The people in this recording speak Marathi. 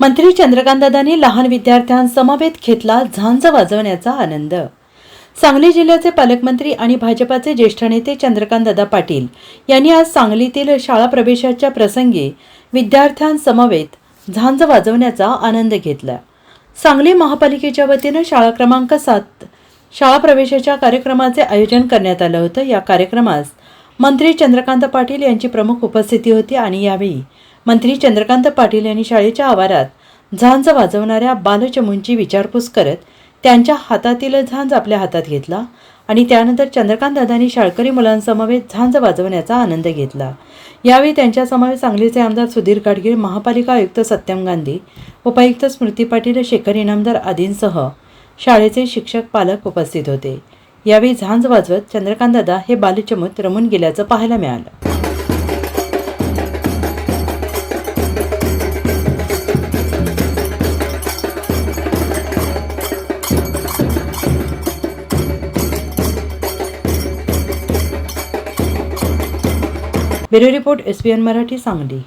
मंत्री चंद्रकांतदादांनी लहान विद्यार्थ्यांसमवेत घेतला झांज वाजवण्याचा आनंद. सांगली जिल्ह्याचे पालकमंत्री आणि भाजपाचे ज्येष्ठ नेते चंद्रकांतदादा पाटील यांनी आज सांगलीतील शाळा प्रवेशाच्या प्रसंगी विद्यार्थ्यांसमवेत झांज वाजवण्याचा आनंद घेतला. सांगली महापालिकेच्या वतीनं शाळा क्रमांक सात शाळा प्रवेशाच्या कार्यक्रमाचे आयोजन करण्यात आलं होतं. या कार्यक्रमास मंत्री चंद्रकांत पाटील यांची प्रमुख उपस्थिती होती आणि यावेळी मंत्री चंद्रकांत पाटील यांनी शाळेच्या आवारात झांज वाजवणाऱ्या बालचमूंची विचारपूस करत त्यांच्या हातातील झांज आपल्या हातात घेतला आणि त्यानंतर चंद्रकांत दादांनी शाळकरी मुलांसमवेत झांज वाजवण्याचा आनंद घेतला. यावेळी त्यांच्यासमवेत सांगलीचे आमदार सुधीर गाडगीळ महापालिका आयुक्त सत्यम गांधी उपायुक्त स्मृती पाटील शेखर इनामदार आदींसह शाळेचे शिक्षक पालक उपस्थित होते. यावेळी झांज वाजवत चंद्रकांतदादा हे बालचमूत रमून गेल्याचं पाहायला मिळालं. Bureau report S Marathi Sangli.